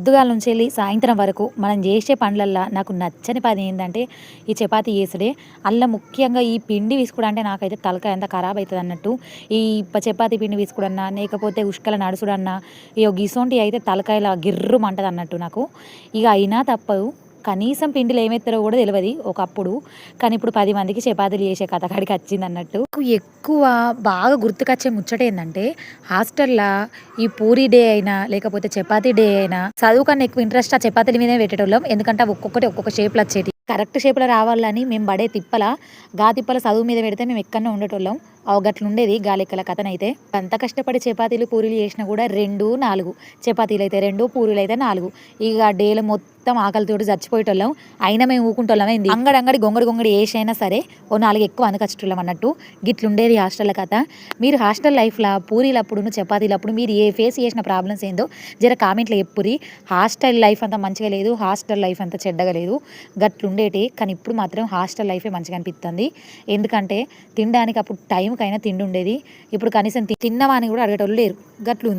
పొద్దుగాల నుంచి వెళ్ళి సాయంత్రం వరకు మనం చేసే పనులల్లో నాకు నచ్చని పని ఏంటంటే ఈ చపాతీ చేసుడే అల్ల ముఖ్యంగా ఈ పిండి విసుకుడు అంటే నాకైతే తలకాయ ఎంత ఖరాబ్ అవుతుంది అన్నట్టు. ఈ చపాతి చపాతీ పిండి విసుకుడన్నా లేకపోతే ఉష్కల నడుచుడన్నా ఈ గిసోంటి అయితే తలకాయల గిర్రుమంటది అన్నట్టు నాకు. ఇక అయినా తప్పదు. కనీసం పిండిలు ఏమెత్తారో కూడా తెలియదు ఒకప్పుడు. కానీ ఇప్పుడు పది మందికి చపాతీలు చేసే కథ కాడికి వచ్చింది అన్నట్టు. ఎక్కువ బాగా గుర్తుకొచ్చే ముచ్చట ఏంటంటే హాస్టల్లో ఈ పూరి డే అయినా లేకపోతే చపాతీ డే అయినా చదువు కన్నా ఎక్కువ ఇంట్రెస్ట్ ఆ చపాతీల మీదే పెట్టేటోళ్ళం. ఎందుకంటే ఒక్కొక్కటి ఒక్కొక్క షేప్లో వచ్చేటి కరెక్ట్ షేప్లో రావాలని మేము పడే తిప్పల గా తిప్పల చదువు మీద పెడితే మేము ఎక్కడనే ఉండేటోళ్ళం. అవి గట్ల ఉండేది గాలెక్కల కథనైతే. అంత కష్టపడి చపాతీలు పూరీలు చేసినా కూడా రెండు నాలుగు. చపాతీలు అయితే రెండు పూరీలు అయితే నాలుగు. ఇక డేలో మొత్తం మొత్తం ఆకలితోటి చచ్చిపోయేటోళ్ళం. అయినా మేము ఊకుంటోళ్ళం ఏంది అంగడి గొంగడి గొంగడి ఏసైనా సరే ఓ నాలుగు ఎక్కువ అనకచ్చేటోళ్ళం అన్నట్టు. గిట్లుండేది హాస్టల్ కథ. మీరు హాస్టల్ లైఫ్లో పూరీలప్పుడు చపాతీలప్పుడు మీరు ఏ ఫేస్ చేసిన ప్రాబ్లమ్స్ ఏందో జర కామెంట్లో చెప్పురి హాస్టల్ లైఫ్ అంతా మంచిగా లేదు హాస్టల్ లైఫ్ అంతా చెడ్డగా లేదు. గట్లుండేటి కానీ ఇప్పుడు మాత్రం హాస్టల్ లైఫే మంచిగా అనిపిస్తుంది ఎందుకంటే తినడానికి అప్పుడు టైంకైనా తిండి ఉండేది ఇప్పుడు కనీసం తిన్నవాని అని కూడా అడిగేటోళ్ళు లేరు. గట్లు ఉంది